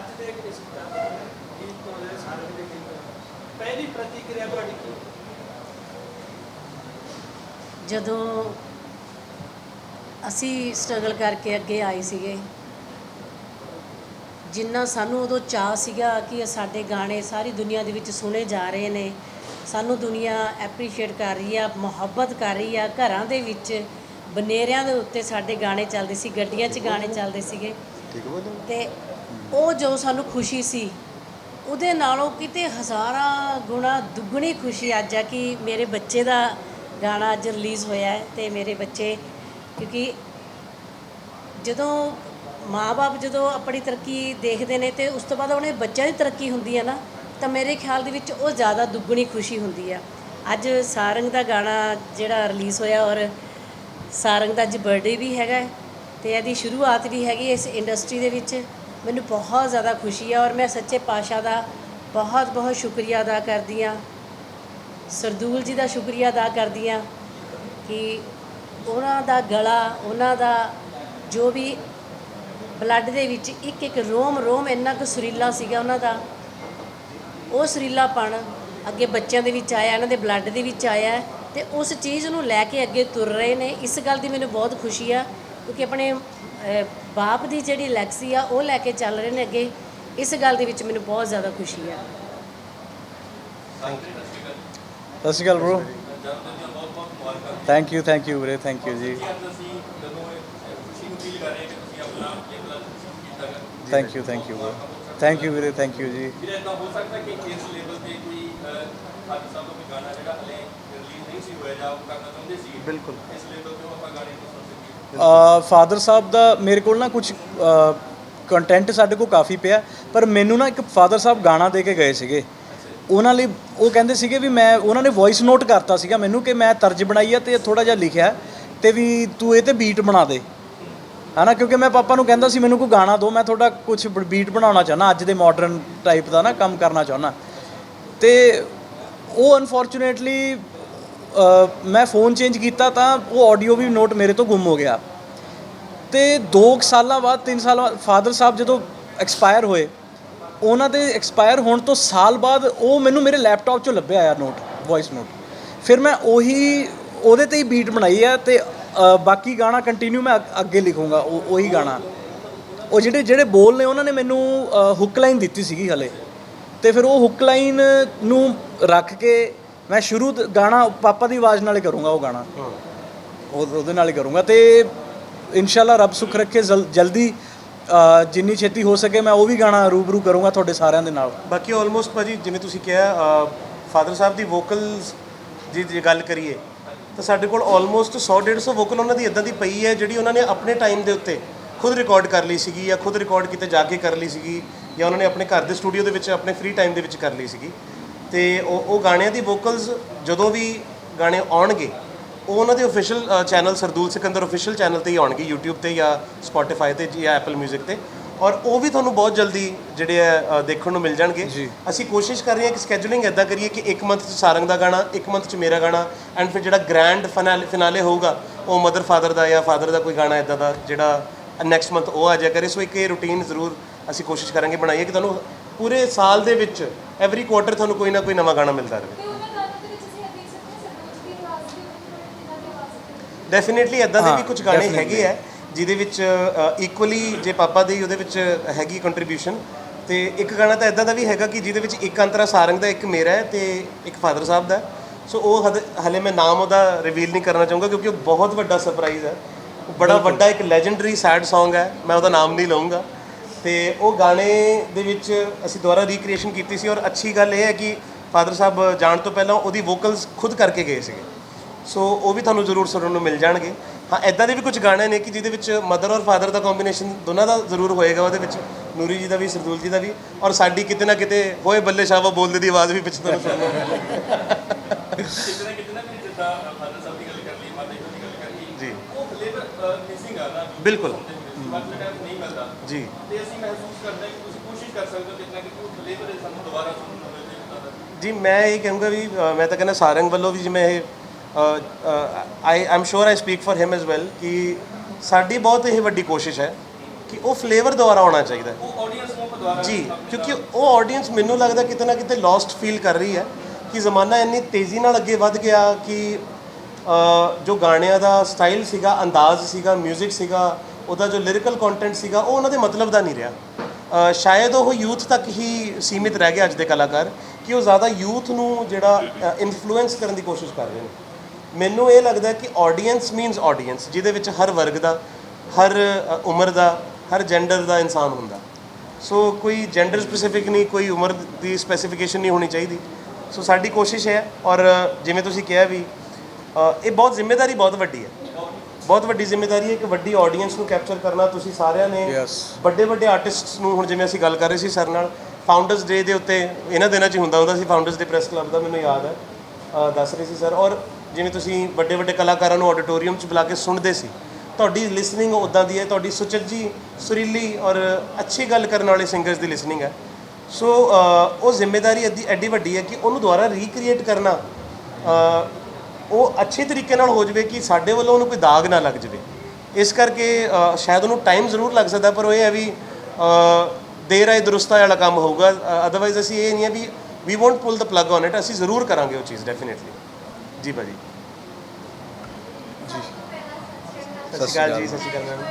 ਅੱਜ ਦੇ ਇਸ ਗੀਤ ਤੋਂ ਜਿਹੜੇ ਸਾਰੇ ਦੇ ਗੀਤ ਤੋਂ ਪਹਿਲੀ ਪ੍ਰਤੀਕਿਰਿਆ ਤੁਹਾਡੀ ਕੀ? ਜਦੋਂ ਅਸੀਂ ਸਟਰਗਲ ਕਰਕੇ ਅੱਗੇ ਆਏ ਸੀਗੇ ਜਿੰਨਾ ਸਾਨੂੰ ਉਦੋਂ ਚਾਹ ਸੀਗਾ ਕਿ ਸਾਡੇ ਗਾਣੇ ਸਾਰੀ ਦੁਨੀਆ ਦੇ ਵਿੱਚ ਸੁਣੇ ਜਾ ਰਹੇ ਨੇ ਸਾਨੂੰ ਦੁਨੀਆ ਐਪਰੀਸ਼ੀਏਟ ਕਰ ਰਹੀ ਆ ਮੁਹੱਬਤ ਕਰ ਰਹੀ ਆ ਘਰਾਂ ਦੇ ਵਿੱਚ ਬਨੇਰਿਆਂ ਦੇ ਉੱਤੇ ਸਾਡੇ ਗਾਣੇ ਚੱਲਦੇ ਸੀ ਗੱਡੀਆਂ 'ਚ ਗਾਣੇ ਚੱਲਦੇ ਸੀਗੇ। ਠੀਕ ਬੋਲੋ ਤੇ ਉਹ ਜੋ ਸਾਨੂੰ ਖੁਸ਼ੀ ਸੀ, ਉਹਦੇ ਨਾਲੋਂ ਕਿਤੇ ਹਜ਼ਾਰਾਂ ਗੁਣਾ ਦੁੱਗਣੀ ਖੁਸ਼ੀ ਅੱਜ ਆ ਕਿ ਮੇਰੇ ਬੱਚੇ ਦਾ ਗਾਣਾ ਅੱਜ ਰਿਲੀਜ਼ ਹੋਇਆ ਹੈ ਤੇ ਮੇਰੇ ਬੱਚੇ, ਕਿਉਂਕਿ ਜਦੋਂ ਮਾਪੇ ਜਦੋਂ ਆਪਣੀ ਤਰੱਕੀ ਦੇਖਦੇ ਨੇ ਤੇ ਉਸ ਤੋਂ ਬਾਅਦ ਉਹਨੇ ਬੱਚਿਆਂ ਦੀ ਤਰੱਕੀ ਹੁੰਦੀ ਹੈ ਨਾ, ਤਾਂ ਮੇਰੇ ਖਿਆਲ ਦੇ ਵਿੱਚ ਉਹ ਜ਼ਿਆਦਾ ਦੁੱਗਣੀ ਖੁਸ਼ੀ ਹੁੰਦੀ ਆ। ਅੱਜ ਸਾਰੰਗ ਦਾ ਗਾਣਾ ਜਿਹੜਾ ਰਿਲੀਜ਼ ਹੋਇਆ ਔਰ ਸਾਰੰਗ ਦਾ ਅੱਜ ਬਰਥਡੇ ਵੀ ਹੈਗਾ ਹੈ ਤੇ ਇਹਦੀ ਸ਼ੁਰੂਆਤ ਵੀ ਹੈਗੀ ਇਸ ਇੰਡਸਟਰੀ ਦੇ ਵਿੱਚ। ਮੈਨੂੰ ਬਹੁਤ ਜ਼ਿਆਦਾ ਖੁਸ਼ੀ ਹੈ ਔਰ ਮੈਂ ਸੱਚੇ ਪਾਤਸ਼ਾਹ ਦਾ ਬਹੁਤ ਬਹੁਤ ਸ਼ੁਕਰੀਆ ਅਦਾ ਕਰਦੀ ਹਾਂ। ਸਰਦੂਲ ਜੀ ਦਾ ਸ਼ੁਕਰੀਆ ਅਦਾ ਕਰਦੀ ਹਾਂ ਕਿ ਉਹਨਾਂ ਦਾ ਗਲਾ, ਉਹਨਾਂ ਦਾ ਜੋ ਵੀ ਬਲੱਡ ਦੇ ਵਿੱਚ ਇੱਕ ਇੱਕ ਰੋਮ ਰੋਮ ਇੰਨਾ ਕੁ ਸੁਰੀਲਾ ਸੀਗਾ ਉਹਨਾਂ ਦਾ, ਉਹ ਸੁਰੀਲਾਪਣ ਅੱਗੇ ਬੱਚਿਆਂ ਦੇ ਵਿੱਚ ਆਇਆ, ਇਹਨਾਂ ਦੇ ਬਲੱਡ ਦੇ ਵਿੱਚ ਆਇਆ ਹੈ ਤੇ ਉਸ ਚੀਜ਼ ਨੂੰ ਲੈ ਕੇ ਅੱਗੇ ਤੁਰ ਰਹੇ ਨੇ। ਇਸ ਗੱਲ ਦੀ ਮੈਨੂੰ ਬਹੁਤ ਖੁਸ਼ੀ ਆ ਕਿਉਂਕਿ ਆਪਣੇ ਬਾਪ ਦੀ ਜਿਹੜੀ ਲੈਗਸੀ ਆ ਉਹ ਲੈ ਕੇ ਚੱਲ ਰਹੇ ਨੇ ਅੱਗੇ। ਇਸ ਗੱਲ ਦੇ ਵਿੱਚ ਮੈਨੂੰ ਬਹੁਤ ਜ਼ਿਆਦਾ ਖੁਸ਼ੀ ਆ। ਸਤਿ ਸ਼੍ਰੀ ਅਕਾਲ bro thank you thank you ਵੀਰੇ ਥੈਂਕ ਯੂ ਜੀ। Thank you thank you thank you ਵੀਰੇ ਥੈਂਕ ਯੂ ਜੀ। ਵੀਰੇ ਇਦਾਂ ਹੋ ਸਕਦਾ ਕਿ ਇਸ ਲੈਵਲ ਤੇ ਕੋਈ ਅੱਜ ਸਾਹਿਬ ਦਾ ਕੋਈ ਗਾਣਾ ਜਿਹੜਾ ਹਲੇ ਰਿਲੀਜ਼ ਨਹੀਂ ਸੀ ਹੋਇਆ ਜਾਂ ਉਹ ਕਰਨਾ ਚਾਹੁੰਦੇ ਸੀ? ਬਿਲਕੁਲ। ਇਸ ਲੈਵਲ ਤੇ ਉਹ ਆਪਾਂ ਗਾਣੇ ਨੂੰ ਫਾਦਰ ਸਾਹਿਬ ਦਾ ਮੇਰੇ ਕੋਲ ਨਾ ਕੁਝ ਕੰਟੈਂਟ ਸਾਡੇ ਕੋਲ ਕਾਫੀ ਪਿਆ, ਪਰ ਮੈਨੂੰ ਨਾ ਇੱਕ ਫਾਦਰ ਸਾਹਿਬ ਗਾਣਾ ਦੇ ਕੇ ਗਏ ਸੀਗੇ। ਉਹਨਾਂ ਲਈ ਉਹ ਕਹਿੰਦੇ ਸੀਗੇ ਵੀ ਮੈਂ, ਉਹਨਾਂ ਨੇ ਵੌਇਸ ਨੋਟ ਕਰਤਾ ਸੀਗਾ ਮੈਨੂੰ ਕਿ ਮੈਂ ਤਰਜ ਬਣਾਈ ਆ ਤੇ ਥੋੜਾ ਜਿਹਾ ਲਿਖਿਆ ਤੇ ਵੀ ਤੂੰ ਇਹ ਤੇ ਬੀਟ ਬਣਾ ਦੇ। ਹਨਾ, ਕਿਉਂਕਿ ਮੈਂ ਪਾਪਾ ਨੂੰ ਕਹਿੰਦਾ ਸੀ ਮੈਨੂੰ ਕੋਈ ਗਾਣਾ ਦਿਓ ਮੈਂ ਤੁਹਾਡਾ ਕੁਝ ਬੀਟ ਬਣਾਉਣਾ ਚਾਹੁੰਦਾ, ਅੱਜ ਦੇ ਮਾਡਰਨ ਟਾਈਪ ਦਾ ਨਾ ਕੰਮ ਕਰਨਾ ਚਾਹੁੰਦਾ। ਤੇ ਉਹ ਅਨਫੋਰਚੂਨੇਟਲੀ ਮੈਂ ਫੋਨ ਚੇਂਜ ਕੀਤਾ ਤਾਂ ਉਹ ਆਡੀਓ ਵੀ ਨੋਟ ਮੇਰੇ ਤੋਂ ਗੁੰਮ ਹੋ ਗਿਆ। ਤੇ 2 ਸਾਲਾਂ ਬਾਅਦ 3 ਸਾਲਾਂ ਬਾਅਦ ਫਾਦਰ ਸਾਹਿਬ ਜਦੋਂ ਐਕਸਪਾਇਰ ਹੋਏ, ਉਹਨਾਂ ਦੇ ਐਕਸਪਾਇਰ ਹੋਣ ਤੋਂ ਸਾਲ ਬਾਅਦ ਉਹ ਮੈਨੂੰ ਮੇਰੇ ਲੈਪਟਾਪ 'ਚੋਂ ਲੱਭਿਆ ਆ ਨੋਟ ਵੌਇਸ ਨੋਟ ਫਿਰ ਮੈਂ ਉਹੀ, ਉਹਦੇ ਤੇ ਹੀ ਬੀਟ ਬਣਾਈ ਆ ਤੇ ਬਾਕੀ ਗਾਣਾ ਕੰਟੀਨਿਊ ਮੈਂ ਅੱਗੇ ਲਿਖੂੰਗਾ, ਉਹ, ਉਹੀ ਗਾਣਾ। ਉਹ ਜਿਹੜੇ ਜਿਹੜੇ ਬੋਲ ਨੇ, ਉਹਨਾਂ ਨੇ ਮੈਨੂੰ ਹੁੱਕ ਲਾਈਨ ਦਿੱਤੀ ਸੀਗੀ ਹਲੇ। ਤੇ ਫਿਰ ਉਹ ਹੁੱਕ ਲਾਈਨ ਨੂੰ ਰੱਖ ਕੇ ਮੈਂ ਸ਼ੁਰੂ ਤੋਂ ਗਾਣਾ ਪਾਪਾ ਦੀ ਆਵਾਜ਼ ਨਾਲ ਹੀ ਕਰੂੰਗਾ ਉਹ ਗਾਣਾ। ਉਹ ਉਹਦੇ ਨਾਲ ਹੀ ਕਰੂੰਗਾ ਤੇ ਇਨਸ਼ਾਅੱਲਾ ਰੱਬ ਸੁੱਖ ਰੱਖੇ ਜਲ- ਜਲਦੀ ਅ, ਜਿੰਨੀ ਛੇਤੀ ਹੋ ਸਕੇ ਮੈਂ ਉਹ ਵੀ ਗਾਣਾ ਰੂਬਰੂ ਕਰੂੰਗਾ ਤੁਹਾਡੇ ਸਾਰਿਆਂ ਦੇ ਨਾਲ। ਬਾਕੀ ਆਲਮੋਸਟ ਭਾਜੀ ਜਿਵੇਂ ਤੁਸੀਂ ਕਿਹਾ ਫਾਦਰ ਸਾਹਿਬ ਦੀ ਵੋਕਲਸ ਦੀ ਜੇ ਗੱਲ ਕਰੀਏ ਤਾਂ ਸਾਡੇ ਕੋਲ ਆਲਮੋਸਟ 100 150 ਵੋਕਲ ਉਹਨਾਂ ਦੀ ਇਦਾਂ ਦੀ ਪਈ ਹੈ ਜਿਹੜੀ ਉਹਨਾਂ ਨੇ ਆਪਣੇ ਟਾਈਮ ਦੇ ਉੱਤੇ ਖੁਦ ਰਿਕਾਰਡ ਕਰ ਲਈ ਸੀਗੀ ਜਾਂ ਖੁਦ ਰਿਕਾਰਡ ਕਿਤੇ ਜਾ ਕੇ ਕਰ ਲਈ ਸੀਗੀ ਜਾਂ ਉਹਨਾਂ ਨੇ ਆਪਣੇ ਘਰ ਦੇ ਸਟੂਡੀਓ ਦੇ ਵਿੱਚ ਆਪਣੇ ਫ੍ਰੀ ਟਾਈਮ ਦੇ ਵਿੱਚ ਕਰ ਲਈ ਸੀਗੀ। ਤੇ ਉਹ ਉਹ ਗਾਣਿਆਂ ਦੀ ਵੋਕਲਸ ਜਦੋਂ ਵੀ ਗਾਣੇ ਆਉਣਗੇ ਉਹ ਉਹਨਾਂ ਦੇ official channel Sardool Sikander official channel ਤੇ ਹੀ ਆਉਣਗੇ YouTube ਤੇ ਜਾਂ Spotify ਤੇ ਜਾਂ Apple Music ਤੇ। ਔਰ ਉਹ ਵੀ ਤੁਹਾਨੂੰ ਬਹੁਤ ਜਲਦੀ ਜਿਹੜੇ ਆ ਦੇਖਣ ਨੂੰ ਮਿਲ ਜਾਣਗੇ। ਅਸੀਂ ਕੋਸ਼ਿਸ਼ ਕਰ ਰਹੇ ਹਾਂ ਕਿ ਸਕੇਜੂਲਿੰਗ ਇਦਾਂ ਕਰੀਏ ਕਿ ਇੱਕ ਮੰਥ 'ਚ ਸਾਰੰਗ ਦਾ ਗਾਣਾ ਇੱਕ ਮੰਥ 'ਚ ਮੇਰਾ ਗਾਣਾ ਐਂਡ ਫਿਰ ਜਿਹੜਾ ਗ੍ਰੈਂਡ ਫਿਨਾਲੇ ਹੋਊਗਾ ਉਹ ਮਦਰ ਫਾਦਰ ਦਾ ਜਾਂ ਫਾਦਰ ਦਾ ਕੋਈ ਗਾਣਾ ਇਦਾਂ ਦਾ ਜਿਹੜਾ ਨੈਕਸਟ ਮੰਥ ਉਹ ਆ ਜਾਇਆ ਕਰੇ। ਸੋ ਇੱਕ ਇਹ ਰੂਟੀਨ ਜ਼ਰੂਰ ਅਸੀਂ ਕੋਸ਼ਿਸ਼ ਕਰਾਂਗੇ ਬਣਾਈਏ ਕਿ ਤੁਹਾਨੂੰ ਪੂਰੇ ਸਾਲ ਦੇ ਵਿੱਚ ਐਵਰੀ ਕੁਆਟਰ ਤੁਹਾਨੂੰ ਕੋਈ ਨਾ ਕੋਈ ਨਵਾਂ ਗਾਣਾ ਮਿਲਦਾ ਰਹੇ। ਡੈਫੀਨਿਟਲੀ ਇਦਾਂ ਦੇ ਵੀ ਕੁਝ ਗਾਣੇ. ਹੈਗੇ ਆ ਜਿਹਦੇ ਵਿੱਚ ਇਕੁਅਲੀ ਜੇ ਪਾਪਾ ਦੀ ਉਹਦੇ ਵਿੱਚ ਹੈਗੀ ਕੰਟਰੀਬਿਊਸ਼ਨ ਤੇ ਇੱਕ ਗਾਣਾ ਤਾਂ ਇਦਾਂ ਦਾ ਵੀ ਹੈਗਾ ਕਿ ਜਿਹਦੇ ਵਿੱਚ ਇੱਕ ਅੰਤਰਾ ਸਾਰੰਗ ਦਾ ਇੱਕ ਮੇਰਾ ਹੈ ਤੇ ਇੱਕ ਫਾਦਰ ਸਾਹਿਬ ਦਾ। ਸੋ ਉਹ ਹਲੇ ਮੈਂ ਨਾਮ ਉਹਦਾ ਰਿਵੀਲ ਨਹੀਂ ਕਰਨਾ ਚਾਹੂੰਗਾ ਕਿਉਂਕਿ ਉਹ ਬਹੁਤ ਵੱਡਾ ਸਰਪ੍ਰਾਈਜ਼ ਹੈ। ਉਹ ਬੜਾ ਵੱਡਾ ਇੱਕ ਲੈਜੈਂਡਰੀ ਸੈਡ Song ਹੈ ਮੈਂ ਉਹਦਾ ਨਾਮ ਨਹੀਂ ਲਵਾਂਗਾ ਤੇ ਉਹ ਗਾਣੇ ਦੇ ਵਿੱਚ ਅਸੀਂ ਦੁਬਾਰਾ ਰੀਕ੍ਰੀਏਸ਼ਨ ਕੀਤੀ ਸੀ ਔਰ ਅੱਛੀ ਗੱਲ ਇਹ ਹੈ ਕਿ ਫਾਦਰ ਸਾਹਿਬ ਜਾਣ ਤੋਂ ਪਹਿਲਾਂ ਉਹਦੀ ਵੋਕਲਸ ਖੁਦ ਕਰਕੇ ਗਏ ਸੀਗੇ। ਸੋ ਉਹ ਵੀ ਤੁਹਾਨੂੰ ਜ਼ਰੂਰ ਸੁਣਨ ਨੂੰ ਮਿਲ ਜਾਣਗੇ। ਹਾਂ ਐਦਾਂ ਦੇ ਵੀ ਕੁਝ ਗਾਣੇ ਨੇ ਕਿ ਜਿਹਦੇ ਵਿੱਚ ਮਦਰ ਔਰ ਫਾਦਰ ਦਾ ਕੰਬੀਨੇਸ਼ਨ ਦੋਨਾਂ ਦਾ ਜ਼ਰੂਰ ਹੋਏਗਾ ਉਹਦੇ ਵਿੱਚ। ਨੂਰੀ ਜੀ ਦਾ ਵੀ ਸਰਦੂਲ ਜੀ ਦਾ ਵੀ ਔਰ ਸਾਡੀ ਕਿਤੇ ਨਾ ਕਿਤੇ ਹੋਏ ਬੱਲੇ ਸ਼ਾਵਾ ਬੋਲਦੇ ਦੀ ਆਵਾਜ਼ ਵੀ ਪਿੱਛੇ ਤੁਹਾਨੂੰ ਸੁਣਨ ਨੂੰ ਮਿਲੇਗੀ। ਕਿਤੇ ਨਾ ਕਿਤੇ ਨਾ ਵੀ ਜਿੱਦਾਂ ਫਾਦਰ ਸਾਹਿਬ ਦੀ ਗੱਲ ਕਰ ਲਈ ਮਾਤਾ ਜੀ ਦੀ ਗੱਲ ਕਰ ਲਈ ਜੀ। ਉਹ ਫਲੇਵਰ ਮਿਸਿੰਗ ਆ ਨਾ। ਬਿਲਕੁਲ। ਜੀ। ਤੇ ਅਸੀਂ ਮਹਿਸੂਸ ਕਰਦੇ ਹਾਂ ਕਿ ਤੁਸੀਂ ਕੋਸ਼ਿਸ਼ ਕਰ ਸਕਦੇ ਹੋ ਕਿੰਨਾ ਕਿ ਕੋਈ ਫਲੇਵਰ ਸਾਨੂੰ ਦੁਬਾਰਾ ਸੁਣਨ ਨੂੰ ਮਿਲੇ ਜੀ ਮੈਂ ਇਹ ਕਹੂੰਗਾ ਵੀ ਮੈਂ ਤਾਂ ਕਹਿੰਦਾ ਸਾਰੰਗ ਵੱਲੋਂ ਵੀ ਜਿਵੇਂ ਇਹ I am sure I speak for him as well ਕਿ ਸਾਡੀ ਬਹੁਤ ਇਹ ਵੱਡੀ ਕੋਸ਼ਿਸ਼ ਹੈ ਕਿ ਉਹ ਫਲੇਵਰ ਦੁਆਰਾ ਆਉਣਾ ਚਾਹੀਦਾ ਉਹ ਆਡੀਅנס ਨੂੰ ਦੁਆਰਾ ਜੀ ਕਿਉਂਕਿ ਉਹ ਆਡੀਅנס ਮੈਨੂੰ ਲੱਗਦਾ ਕਿਤੇ ਨਾ ਕਿਤੇ ਲੋਸਟ ਫੀਲ ਕਰ ਰਹੀ ਹੈ ਕਿ ਜ਼ਮਾਨਾ ਇੰਨੀ ਤੇਜ਼ੀ ਨਾਲ ਅੱਗੇ ਵੱਧ ਗਿਆ ਕਿ ਜੋ ਗਾਣਿਆਂ ਦਾ ਸਟਾਈਲ ਸੀਗਾ ਅੰਦਾਜ਼ ਸੀਗਾ 뮤직 ਸੀਗਾ ਉਹਦਾ ਜੋ ਲਿਰਿਕਲ ਕੰਟੈਂਟ ਸੀਗਾ, ਉਹ ਉਹਨਾਂ ਦੇ ਮਤਲਬ ਦਾ ਨਹੀਂ ਰਿਹਾ। ਸ਼ਾਇਦ ਉਹ ਯੂਥ ਤੱਕ ਹੀ ਸੀਮਿਤ ਰਹਿ ਗਿਆ ਅੱਜ ਦੇ ਕਲਾਕਾਰ ਕਿ ਉਹ ਜ਼ਿਆਦਾ ਯੂਥ ਨੂੰ ਜਿਹੜਾ ਇਨਫਲੂਐਂਸ ਕਰਨ ਦੀ ਕੋਸ਼ਿਸ਼ ਕਰ ਰਹੇ ਨੇ। ਮੈਨੂੰ ਇਹ ਲੱਗਦਾ ਕਿ ਆਡੀਅנס ਮੀਨਸ ਆਡੀਅנס ਜਿਹਦੇ ਵਿੱਚ ਹਰ ਵਰਗ ਦਾ, ਹਰ ਉਮਰ ਦਾ, ਹਰ ਜੈਂਡਰ ਦਾ ਇਨਸਾਨ ਹੁੰਦਾ। ਸੋ ਕੋਈ ਜੈਂਡਰ ਸਪੈਸੀਫਿਕ ਨਹੀਂ, ਕੋਈ ਉਮਰ ਦੀ ਸਪੈਸੀਫਿਕੇਸ਼ਨ ਨਹੀਂ ਹੋਣੀ ਚਾਹੀਦੀ। ਸੋ ਸਾਡੀ ਕੋਸ਼ਿਸ਼ ਹੈ ਔਰ ਜਿਵੇਂ ਤੁਸੀਂ ਕਿਹਾ ਵੀ ਇਹ ਬਹੁਤ ਜ਼ਿੰਮੇਵਾਰੀ ਬਹੁਤ ਵੱਡੀ ਹੈ। ਬਹੁਤ ਵੱਡੀ ਜ਼ਿੰਮੇਵਾਰੀ ਹੈ ਇੱਕ ਵੱਡੀ ਆਡੀਅנס ਨੂੰ ਕੈਪਚਰ ਕਰਨਾ ਤੁਸੀਂ ਸਾਰਿਆਂ ਨੇ। Yes. ਵੱਡੇ ਵੱਡੇ ਆਰਟਿਸਟਸ ਨੂੰ ਹੁਣ ਜਿਵੇਂ ਅਸੀਂ ਗੱਲ ਕਰ ਰਹੇ ਸੀ ਸਰ ਨਾਲ ਫਾਊਂਡਰਸ ਡੇ ਦੇ ਉੱਤੇ ਇਹਨਾਂ ਦਿਨਾਂ 'ਚ ਹੀ ਹੁੰਦਾ ਹੁੰਦਾ ਸੀ ਫਾਊਂਡਰਸ ਡੇ ਪ੍ਰੈਸ ਕਲੱਬ ਦਾ ਮੈਨੂੰ ਯਾਦ ਹੈ। ਦੱਸ ਰਹੇ ਸੀ ਸਰ ਔਰ ਜਿਵੇਂ ਤੁਸੀਂ ਵੱਡੇ ਵੱਡੇ ਕਲਾਕਾਰਾਂ ਨੂੰ ਆਡੀਟੋਰੀਅਮ 'ਚ ਬੁਲਾ ਕੇ ਸੁਣਦੇ ਸੀ ਤੁਹਾਡੀ ਲਿਸਨਿੰਗ ਉਦਾਂ ਦੀ ਹੈ ਤੁਹਾਡੀ ਸੁਚੱਜੀ ਸੁਰੀਲੀ ਔਰ ਅੱਛੀ ਗੱਲ ਕਰਨ ਵਾਲੇ ਸਿੰਗਰਸ ਦੀ ਲਿਸਨਿੰਗ ਹੈ। ਸੋ ਉਹ ਜ਼ਿੰਮੇਵਾਰੀ ਐਡੀ ਐਡੀ ਵੱਡੀ ਹੈ ਕਿ ਉਹਨੂੰ ਦੁਬਾਰਾ ਰੀਕ੍ਰੀਏਟ ਕਰਨਾ ਉਹ ਅੱਛੇ ਤਰੀਕੇ ਨਾਲ ਹੋ ਜਾਵੇ ਕਿ ਸਾਡੇ ਵੱਲੋਂ ਉਹਨੂੰ ਕੋਈ ਦਾਗ ਨਾ ਲੱਗ ਜਾਵੇ। ਇਸ ਕਰਕੇ ਸ਼ਾਇਦ ਉਹਨੂੰ ਟਾਈਮ ਜ਼ਰੂਰ ਲੱਗ ਸਕਦਾ ਪਰ ਉਹ ਇਹ ਹੈ ਵੀ ਦੇਰ ਆਏ ਦਰੁਸਤਾ ਵਾਲਾ ਕੰਮ ਹੋਊਗਾ। ਅਦਰਵਾਈਜ਼ ਅਸੀਂ ਇਹ ਨਹੀਂ ਹੈ we we won't pull the plug on it ਅਸੀਂ ਜ਼ਰੂਰ ਕਰਾਂਗੇ ਉਹ ਚੀਜ਼ ਡੈਫੀਨਿਟਲੀ ਜੀ ਭਾਜੀ। ਸਤਿ ਸ਼੍ਰੀ ਅਕਾਲ ਜੀ ਸਤਿ ਸ਼੍ਰੀ ਅਕਾਲ ma'am.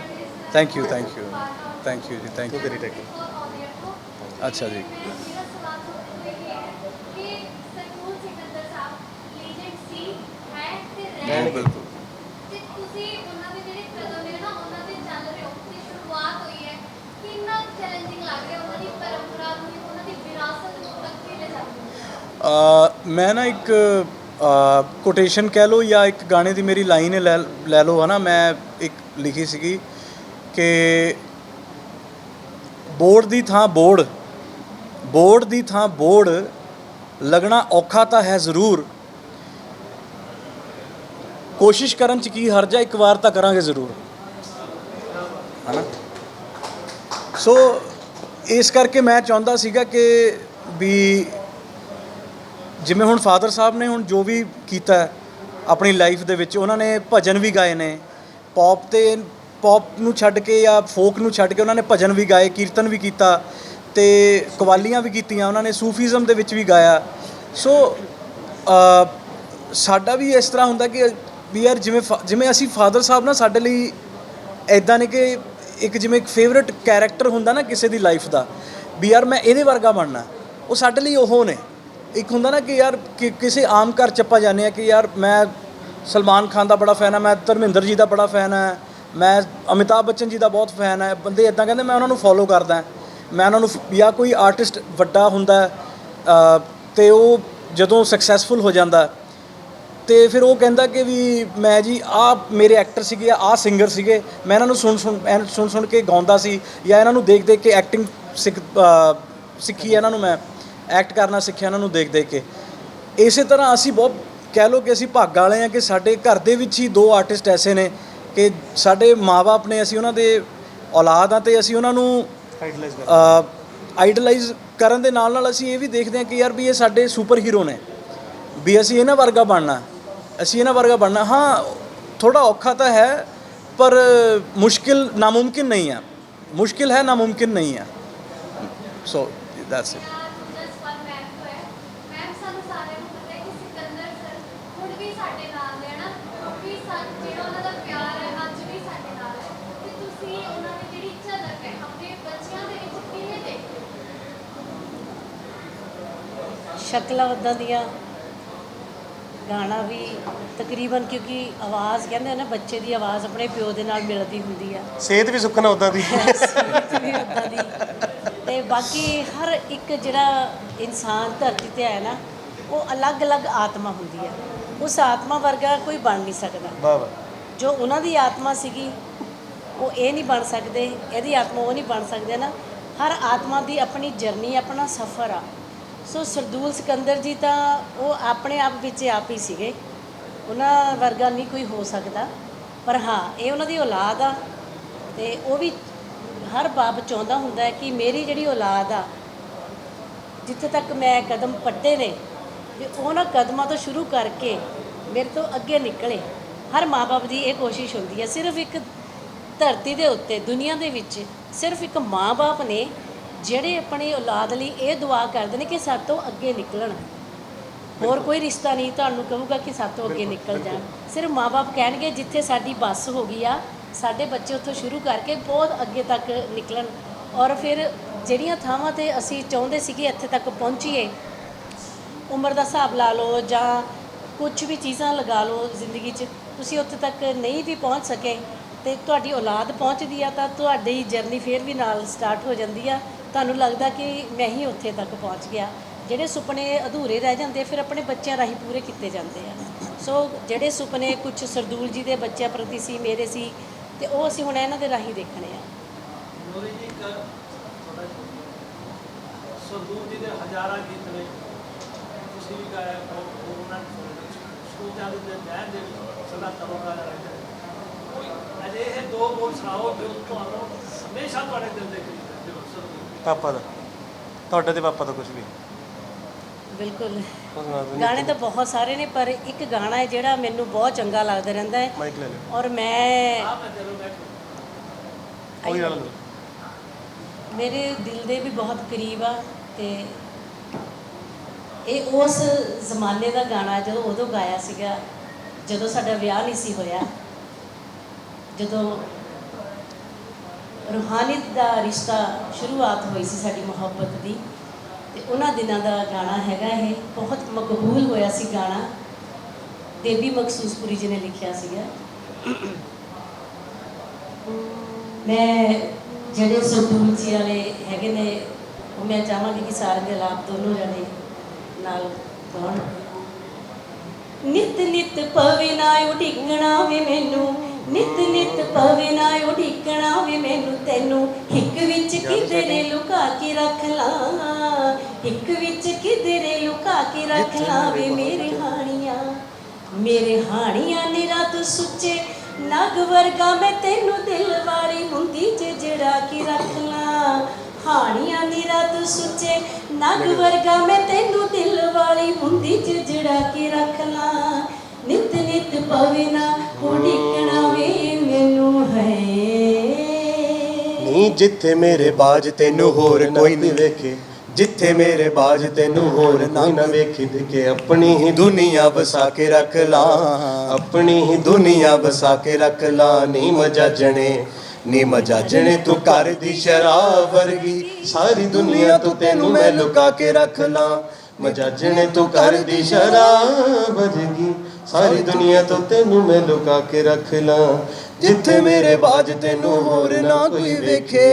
Thank you thank you thank you ਜੀ ਥੈਂਕ ਯੂ ਵੈਰੀ ਟੈਕ। ਅੱਛਾ ਜੀ ਮੇਰਾ ਸਵਾਲ ਤੁਹਾਡੇ ਲਈ ਹੈ ਕਿ ਸਰਕੂਲ ਸਿਕੰਦਰ ਸਾਹਿਬ ਲੀਜੈਂਡ ਸੀ ਹੈ ਤੇ ਰਹਿਣਗੇ ਬਿਲਕੁਲ। ਤੇ ਤੁਸੀਂ ਉਹਨਾਂ ਦੇ ਜਿਹੜੇ ਕਦਮ ਨੇ ਨਾ ਉਹਨਾਂ ਤੇ ਚੱਲ ਰਹੇ ਹੋ ਤੇ ਸ਼ੁਰੂਆਤ ਹੋਈ ਹੈ ਕਿੰਨਾ ਚੈਲੰਜਿੰਗ ਲੱਗ ਰਿਹਾ ਉਹਨਾਂ ਦੀ ਪਰੰਪਰਾ ਨੂੰ ਉਹਨਾਂ ਦੀ ਵਿਰਾਸਤ ਨੂੰ ਤੱਕ ਕੇ ਲੈ ਜਾਂਦੇ ਅ, ਮੈਂ ਨਾ ਇੱਕ ਕੋਟੇਸ਼ਨ ਕਹਿ ਲਓ ਜਾਂ ਇੱਕ ਗਾਣੇ ਦੀ ਮੇਰੀ ਲਾਈਨ ਲੈ ਲੈ ਲਓ ਹਨਾ ਮੈਂ ਇੱਕ ਲਿਖੀ ਸੀਗੀ ਕਿ ਬੋਰਡ ਦੀ ਥਾਂ ਬੋਰਡ ਬੋਰਡ ਦੀ ਥਾਂ ਬੋਰਡ ਲੱਗਣਾ ਔਖਾ ਤਾਂ ਹੈ ਜ਼ਰੂਰ ਕੋਸ਼ਿਸ਼ ਕਰਨ ਚ ਕੀ ਹਰਜਾ ਇੱਕ ਵਾਰ ਤਾਂ ਕਰਾਂਗੇ ਜ਼ਰੂਰ। ਹਨਾ? ਸੋ ਇਸ ਕਰਕੇ ਮੈਂ ਚਾਹੁੰਦਾ ਸੀਗਾ ਕਿ ਵੀ ਜਿਵੇਂ ਹੁਣ ਫਾਦਰ ਸਾਹਿਬ ਨੇ ਹੁਣ ਜੋ ਵੀ ਕੀਤਾ ਆਪਣੀ ਲਾਈਫ ਦੇ ਵਿੱਚ, ਉਹਨਾਂ ਨੇ ਭਜਨ ਵੀ ਗਾਏ ਨੇ। ਪੌਪ ਤੇ ਪੌਪ ਨੂੰ ਛੱਡ ਕੇ ਜਾਂ ਫੋਕ ਨੂੰ ਛੱਡ ਕੇ ਉਹਨਾਂ ਨੇ ਭਜਨ ਵੀ ਗਾਏ, ਕੀਰਤਨ ਵੀ ਕੀਤਾ ਤੇ ਕਵਾਲੀਆਂ ਵੀ ਕੀਤੀਆਂ, ਉਹਨਾਂ ਨੇ ਸੂਫੀਜ਼ਮ ਦੇ ਵਿੱਚ ਵੀ ਗਾਇਆ। ਸੋ ਸਾਡਾ ਵੀ ਇਸ ਤਰ੍ਹਾਂ ਹੁੰਦਾ ਕਿ ਵੀ ਯਾਰ ਜਿਵੇਂ ਫਾ- ਜਿਵੇਂ ਅਸੀਂ ਫਾਦਰ ਸਾਹਿਬ ਨਾ ਸਾਡੇ ਲਈ ਐਦਾਂ ਨੇ ਕਿ ਇੱਕ ਜਿਵੇਂ ਇੱਕ ਫੇਵਰਿਟ ਕੈਰੈਕਟਰ ਹੁੰਦਾ ਨਾ ਕਿਸੇ ਦੀ ਲਾਈਫ ਦਾ ਵੀ ਯਾਰ ਮੈਂ ਇਹਦੇ ਵਰਗਾ ਬਣਨਾ। ਉਹ ਸਾਡੇ ਲਈ ਉਹ ਨੇ। ਇੱਕ ਹੁੰਦਾ ਨਾ ਕਿ ਯਾਰ ਕਿ ਕਿਸੇ ਆਮ ਘਰ ਚ ਆਪਾਂ ਜਾਂਦੇ ਆ ਕਿ ਯਾਰ ਮੈਂ ਸਲਮਾਨ ਖਾਨ ਦਾ ਬੜਾ ਫੈਨ ਆ ਮੈਂ ਧਰਮਿੰਦਰ ਜੀ ਦਾ ਬੜਾ ਫੈਨ ਆ ਮੈਂ ਅਮਿਤਾਭ ਬੱਚਨ ਜੀ ਦਾ ਬਹੁਤ ਫੈਨ ਆ ਬੰਦੇ ਇਦਾਂ ਕਹਿੰਦੇ ਮੈਂ ਉਹਨਾਂ ਨੂੰ ਫੋਲੋ ਕਰਦਾ ਮੈਂ ਉਹਨਾਂ ਨੂੰ ਫ- ਜਾਂ ਕੋਈ ਆਰਟਿਸਟ ਵੱਡਾ ਹੁੰਦਾ ਅ, ਤੇ ਉਹ ਜਦੋਂ ਸਕਸੈਸਫੁਲ ਹੋ ਜਾਂਦਾ ਤੇ ਫਿਰ ਉਹ ਕਹਿੰਦਾ ਕਿ ਵੀ ਮੈਂ ਜੀ ਆ ਮੇਰੇ ਐਕਟਰ ਸੀਗੇ ਆ ਸਿੰਗਰ ਸੀਗੇ ਮੈਂ ਇਹਨਾਂ ਨੂੰ ਸੁਣ ਸੁਣ ਐਨ ਸੁਣ ਸੁਣ ਕੇ ਗਾਉਂਦਾ ਸੀ ਜਾਂ ਇਹਨਾਂ ਨੂੰ ਦੇਖ ਦੇਖ ਕੇ ਐਕਟਿੰਗ ਸਿੱਖ ਅ, ਸਿੱਖੀ ਇਹਨਾਂ ਨੂੰ ਮੈਂ ਐਕਟ ਕਰਨਾ ਸਿੱਖਿਆ ਇਹਨਾਂ ਨੂੰ ਦੇਖ ਦੇਖ ਕੇ। ਇਸੇ ਤਰ੍ਹਾਂ ਅਸੀਂ ਬਹੁਤ ਕਹਿ ਲਓ ਕਿ ਅਸੀਂ ਭਾਗਾਂ ਵਾਲੇ ਆ ਕਿ ਸਾਡੇ ਘਰ ਦੇ ਵਿੱਚ ਹੀ ਦੋ ਆਰਟਿਸਟ ਐਸੇ ਨੇ ਕਿ ਸਾਡੇ ਮਾਪੇ ਨੇ ਅਸੀਂ ਉਹਨਾਂ ਦੇ ਔਲਾਦ ਆ ਤੇ ਅਸੀਂ ਉਹਨਾਂ ਨੂੰ ਆਈਡਲਾਈਜ਼ ਕਰਨ ਦੇ ਨਾਲ ਨਾਲ ਅਸੀਂ ਇਹ ਵੀ ਦੇਖਦੇ ਹਾਂ ਕਿ ਯਾਰ ਵੀ ਇਹ ਸਾਡੇ ਸੁਪਰ ਹੀਰੋ ਨੇ ਵੀ ਅਸੀਂ ਇਹਨਾਂ ਵਰਗਾ ਬਣਨਾ। ਅਸੀਂ ਇਹਨਾਂ ਵਰਗਾ ਬਣਨਾ, ਹਾਂ ਥੋੜਾ ਔਖਾ ਤਾਂ ਹੈ, ਪਰ ਮੁਸ਼ਕਿਲ ਨਾਮੁਮਕਿਨ ਨਹੀਂ ਹੈ ਮੁਸ਼ਕਿਲ ਹੈ, ਨਾਮੁਮਕਿਨ ਨਹੀਂ ਹੈ ਸੋ ਦੈਟਸ ਇਟ ਸ਼ਕਲਾਂ ਉਦਾਂ ਦੀਆਂ। ਗਾਣਾ ਵੀ ਤਕਰੀਬਨ ਕਿਉਂਕਿ ਆਵਾਜ਼ ਕਹਿੰਦੇ ਆ ਨਾ ਬੱਚੇ ਦੀ ਆਵਾਜ਼ ਆਪਣੇ ਪਿਓ ਦੇ ਨਾਲ ਮਿਲਦੀ ਹੁੰਦੀ ਆ। ਸਿਹਤ ਵੀ ਸੁੱਖਣਾ ਉਦਾਂ ਦੀ। ਸਿਹਤ ਵੀ ਉਦਾਂ ਦੀ। ਤੇ ਬਾਕੀ ਹਰ ਇੱਕ ਜਿਹੜਾ ਇਨਸਾਨ ਧਰਤੀ ਤੇ ਆਇਆ ਨਾ ਉਹ ਅਲੱਗ-ਅਲੱਗ ਆਤਮਾ ਹੁੰਦੀ ਆ। ਉਸ ਆਤਮਾ ਵਰਗਾ ਕੋਈ ਬਣ ਨਹੀਂ ਸਕਦਾ। ਵਾਹ। ਜੋ ਉਹਨਾਂ ਦੀ ਆਤਮਾ ਸੀਗੀ ਉਹ ਇਹ ਨਹੀਂ ਬਣ ਸਕਦੇ ਇਹਦੀ ਆਤਮਾ ਉਹ ਨਹੀਂ ਬਣ ਸਕਦੇ ਨਾ। ਹਰ ਆਤਮਾ ਦੀ ਆਪਣੀ ਜਰਨੀ ਆਪਣਾ ਸਫ਼ਰ ਆ। ਸੋ ਸਰਦੂਲ ਸਿਕੰਦਰ ਜੀ ਤਾਂ ਉਹ ਆਪਣੇ ਆਪ ਵਿੱਚ ਆਪ ਹੀ ਸੀਗੇ। ਉਹਨਾਂ ਵਰਗਾ ਨਹੀਂ ਕੋਈ ਹੋ ਸਕਦਾ। ਪਰ ਹਾਂ, ਇਹ ਉਹਨਾਂ ਦੀ ਔਲਾਦ ਆ ਤੇ ਉਹ ਵੀ ਹਰ ਬਾਪ ਚਾਹੁੰਦਾ ਹੁੰਦਾ ਹੈ ਕਿ ਮੇਰੀ ਜਿਹੜੀ ਔਲਾਦ ਆ, ਜਿੱਥੇ ਤੱਕ ਮੈਂ ਕਦਮ ਪੱਟੇ ਨੇ, ਵੀ ਉਹਨਾਂ ਕਦਮਾਂ ਤੋਂ ਸ਼ੁਰੂ ਕਰਕੇ ਮੇਰੇ ਤੋਂ ਅੱਗੇ ਨਿਕਲੇ। ਹਰ ਮਾਪੇ ਦੀ ਇਹ ਕੋਸ਼ਿਸ਼ ਹੁੰਦੀ ਹੈ, ਸਿਰਫ ਇੱਕ ਧਰਤੀ ਦੇ ਉੱਤੇ, ਦੁਨੀਆ ਦੇ ਵਿੱਚ ਸਿਰਫ ਇੱਕ ਮਾਂ-ਬਾਪ ਨੇ ਜਿਹੜੇ ਆਪਣੀ ਔਲਾਦ ਲਈ ਇਹ ਦੁਆ ਕਰਦੇ ਨੇ ਕਿ ਸਾਡੇ ਤੋਂ ਅੱਗੇ ਨਿਕਲਣ। ਹੋਰ ਕੋਈ ਰਿਸ਼ਤਾ ਨਹੀਂ ਤੁਹਾਨੂੰ ਕਹੂਗਾ ਕਿ ਸਾਡੇ ਤੋਂ ਅੱਗੇ ਨਿਕਲ ਜਾਣ। ਸਿਰਫ ਮਾਪੇ ਕਹਿਣਗੇ ਜਿੱਥੇ ਸਾਡੀ ਬੱਸ ਹੋ ਗਈ ਆ ਸਾਡੇ ਬੱਚੇ ਉੱਥੋਂ ਸ਼ੁਰੂ ਕਰਕੇ ਬਹੁਤ ਅੱਗੇ ਤੱਕ ਨਿਕਲਣ। ਔਰ ਫਿਰ ਜਿਹੜੀਆਂ ਥਾਵਾਂ ਤੇ ਅਸੀਂ ਚਾਹੁੰਦੇ ਸੀਗੇ ਇੱਥੇ ਤੱਕ ਪਹੁੰਚੀਏ ਉਮਰ ਦਾ ਹਿਸਾਬ ਲਾ ਲਓ ਜਾਂ ਕੁਝ ਵੀ ਚੀਜ਼ਾਂ ਲਗਾ ਲਓ ਜ਼ਿੰਦਗੀ 'ਚ ਤੁਸੀਂ ਉੱਥੇ ਤੱਕ ਨਹੀਂ ਵੀ ਪਹੁੰਚ ਸਕੇ ਤੇ ਤੁਹਾਡੀ ਔਲਾਦ ਪਹੁੰਚਦੀ ਆ ਤਾਂ ਤੁਹਾਡੀ ਜਰਨੀ ਫੇਰ ਵੀ ਨਾਲ ਸਟਾਰਟ ਹੋ ਜਾਂਦੀ ਆ। ਤੁਹਾਨੂੰ ਲੱਗਦਾ ਕਿ ਮੈਂ ਹੀ ਉੱਥੇ ਤੱਕ ਪਹੁੰਚ ਗਿਆ। ਜਿਹੜੇ ਸੁਪਨੇ ਅਧੂਰੇ ਰਹਿ ਜਾਂਦੇ ਫਿਰ ਆਪਣੇ ਬੱਚਿਆਂ ਰਾਹੀਂ ਪੂਰੇ ਕੀਤੇ ਜਾਂਦੇ ਆ। ਸੋ ਜਿਹੜੇ ਸੁਪਨੇ ਕੁਝ ਸਰਦੂਲ ਜੀ ਦੇ ਬੱਚਿਆਂ ਪ੍ਰਤੀ ਸੀ, ਮੇਰੇ ਸੀ, ਤੇ ਉਹ ਅਸੀਂ ਹੁਣ ਇਹਨਾਂ ਦੇ ਰਾਹੀਂ ਦੇਖਣੇ ਆ। ਮੋਦੀ ਜੀ, ਇੱਕ ਤੁਹਾਡਾ ਸਰਦੂਲ ਜੀ ਦੇ ਹਜ਼ਾਰਾਂ ਗੀਤ ਨੇ। ਤੁਸੀਂ ਵੀ ਗਾਇਆ ਉਹ ਉਹਨਾਂ ਸੋਚਾਂ ਦੇ ਧਿਆਨ ਦੇ ਵਿੱਚ ਸਦਾ ਤਰੋਂਗਾ ਰਹਿੰਦੇ ਕੋਈ ਅਜਿਹੇ ਦੋ ਬੋਲ ਸੁਣਾਓ ਜੋ ਤੁਹਾਨੂੰ ਹਮੇਸ਼ਾ ਤੁਹਾਡੇ ਦਿਲ ਦੇ ਕਰੀਬ ਪਾਪਾ ਦਾ। ਤੁਹਾਡੇ ਤੇ ਪਾਪਾ ਦਾ ਕੁਝ ਵੀ। ਬਿਲਕੁਲ। ਗਾਣੇ ਤਾਂ ਬਹੁਤ ਸਾਰੇ ਨੇ ਪਰ ਇੱਕ ਗਾਣਾ ਹੈ ਜਿਹੜਾ ਮੈਨੂੰ ਬਹੁਤ ਚੰਗਾ ਲੱਗਦਾ ਰਹਿੰਦਾ ਹੈ। ਮਾਈਕ ਲੈ ਲਿਓ। ਔਰ ਮੈਂ ਉਹੀ ਨਾਲ ਲਓ। ਮੇਰੇ ਦਿਲ ਦੇ ਵੀ ਬਹੁਤ ਕਰੀਬ ਆ ਤੇ ਇਹ ਉਸ ਜ਼ਮਾਨੇ ਦਾ ਗਾਣਾ ਜਦੋਂ ਉਦੋਂ ਗਾਇਆ ਸੀਗਾ ਜਦੋਂ ਸਾਡਾ ਵਿਆਹ ਨਹੀਂ ਸੀ ਹੋਇਆ ਜਦੋਂ ਰੂਹਾਨੀਤ ਦਾ ਰਿਸ਼ਤਾ ਸ਼ੁਰੂਆਤ ਹੋਈ ਸੀ ਸਾਡੀ ਮੁਹੱਬਤ ਦੀ। ਤੇ ਉਹਨਾਂ ਦਿਨਾਂ ਦਾ ਗਾਣਾ ਹੈਗਾ ਇਹ। ਬਹੁਤ ਮਕਬੂਲ ਹੋਇਆ ਸੀ ਗਾਣਾ। ਦੇਵੀ ਮਖਸੂਸਪੁਰੀ ਜੀ ਨੇ ਲਿਖਿਆ ਸੀਗਾ। ਮੈਂ ਜਿਹੜੇ ਸਰਦੂਲ ਜੀ ਵਾਲੇ ਹੈਗੇ ਨੇ, ਉਹ ਮੈਂ ਚਾਹਾਂਗੀ ਕਿ ਸਾਰੇ ਦੇ ਆਪ ਦੋਨੋਂ ਜਣੇ ਨਾਲ ਗਾਉਣ ਨਿਤ ਨਿਤ ਪਵੇ ਨਾ ਉਡੀਕਣਾ ਵੇ ਮੈਨੂੰ। ਨਿਤ ਨਿਤ ਪਵੇ ਨਾ ਉਡੀਕਣਾ ਵੇ ਮੈਨੂੰ ਤੈਨੂੰ ਹਿੱਕ ਵਿੱਚ ਕਿਧਰੇ ਲੁਕਾ ਕੇ ਰੱਖ ਲਾਂ। ਹਿੱਕ ਵਿੱਚ ਕਿਧਰੇ ਲੁਕਾ ਕੇ ਰੱਖ ਲਾਂ ਵੇ ਮੇਰੇ ਹਾਣੀਆਂ। ਮੇਰੇ ਹਾਣੀਆਂ ਨੇ ਰਾਤ ਸੁੱਚੇ ਨਗ ਵਰਗਾ ਮੈਂ ਤੈਨੂੰ ਦਿਲ ਵਾਲੀ ਹੁੰਦੀ ਜੇ ਜੜਾ ਕੇ ਰੱਖ ਲਾਂ। ਹਾਣੀਆਂ ਦੀ ਰਾਤ ਸੁੱਚੇ ਨਗ ਵਰਗਾ ਮੈਂ ਤੈਨੂੰ ਦਿਲ ਵਾਲੀ ਹੁੰਦੀ ਜੇ ਜੜਾ ਕੇ ਰੱਖ ਲਾਂ। ਨਿਤ ਨਿਤ ਪਵੇ ਨਾ ਵੇ ਮੈਨੂੰ ਹੈ। ਨੀ ਜਿੱਥੇ ਮੇਰੇ ਬਾਜ ਤੈਨੂੰ ਹੋਰ ਕੋਈ ਨਹੀਂ ਵੇਖੇ, ਜਿੱਥੇ ਮੇਰੇ ਬਾਜ ਤੈਨੂੰ ਹੋਰ ਕੋਈ ਨਾ ਵੇਖੇ ਕੇ ਆਪਣੀ ਹੀ ਦੁਨੀਆ ਵਸਾ ਕੇ ਰੱਖ ਲਾ, ਆਪਣੀ ਹੀ ਦੁਨੀਆ ਵਸਾ ਕੇ ਰੱਖ ਲਾ, ਨੀ ਮਜਾਜਣੇ ਨੀ ਮਜਾਜਣੇ ਤੂੰ ਘਰ ਦੀ ਸ਼ਰਾਬ ਵਰਗੀ, ਸਾਰੀ ਦੁਨੀਆ ਤੋਂ ਤੈਨੂੰ ਮੈਂ ਲੁਕਾ ਕੇ ਰੱਖ ਲਾ ਮਜਾਜਣੇ ਤੂੰ ਘਰ ਦੀ ਸ਼ਰਾਬ ਵਰਗੀ ਸਾਰੀ ਦੁਨੀਆ ਤੋਂ ਤੈਨੂੰ ਮੈਂ ਲੁਕਾ ਕੇ ਰੱਖ ਲਾ। ਜਿੱਥੇ ਮੇਰੇ ਬਾਜ ਤੈਨੂੰ ਹੋਰ ਨਾ ਕੋਈ ਵੇਖੇ।